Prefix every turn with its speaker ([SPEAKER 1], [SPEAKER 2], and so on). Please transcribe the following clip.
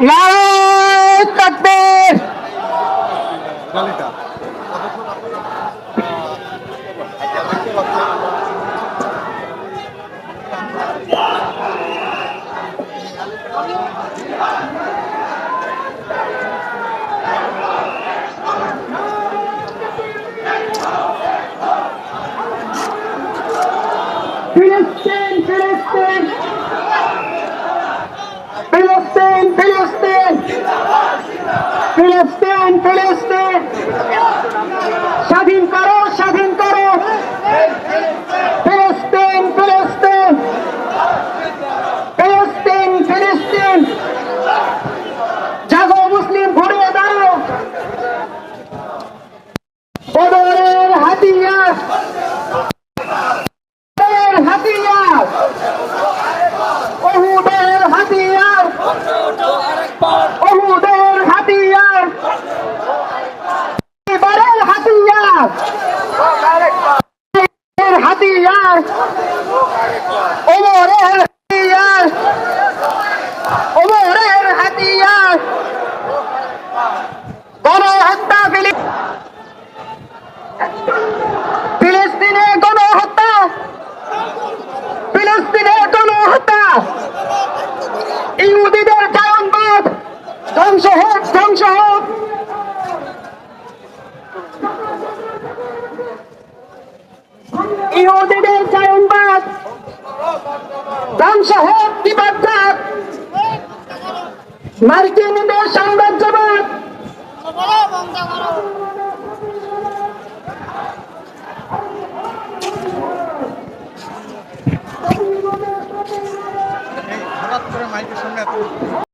[SPEAKER 1] নারায়ণ তাকবীর ফিলিস্তিন ফিলিস্তিন ফিলিস্তিন ফিলিস্তিন ফিলিস্তিন ফিলিস্তিন। স্বাধীন করো স্বাধীন করো। ফিলিস্তিন ফিলিস্তিন। ফিলিস্তিন ফিলিস্তিন। জাগো মুসলিম ঘুরে দাঁড়ো বদরের হাতিয়ার বদরের হাতিয়ার ওহুদের হাতিয়ার ওহুদের হাতিয়ার এবারের হাতিয়ার এর হাতিয়ার ওমরের হাতিয়ার ওমরের হাতিয়ার। গণহত্যা ফিলি ফিলিস্তিনে গণহত্যা। ফিলিস্তিনে গণহত্যা। ইহুদিদের জায়নবাদ ধ্বংস হোক ধ্বংস হোক। ইহুদিদের ধ্বংস হোক বিপদ মার্কিনদের সাম্রাজ্যবাদ।
[SPEAKER 2] করে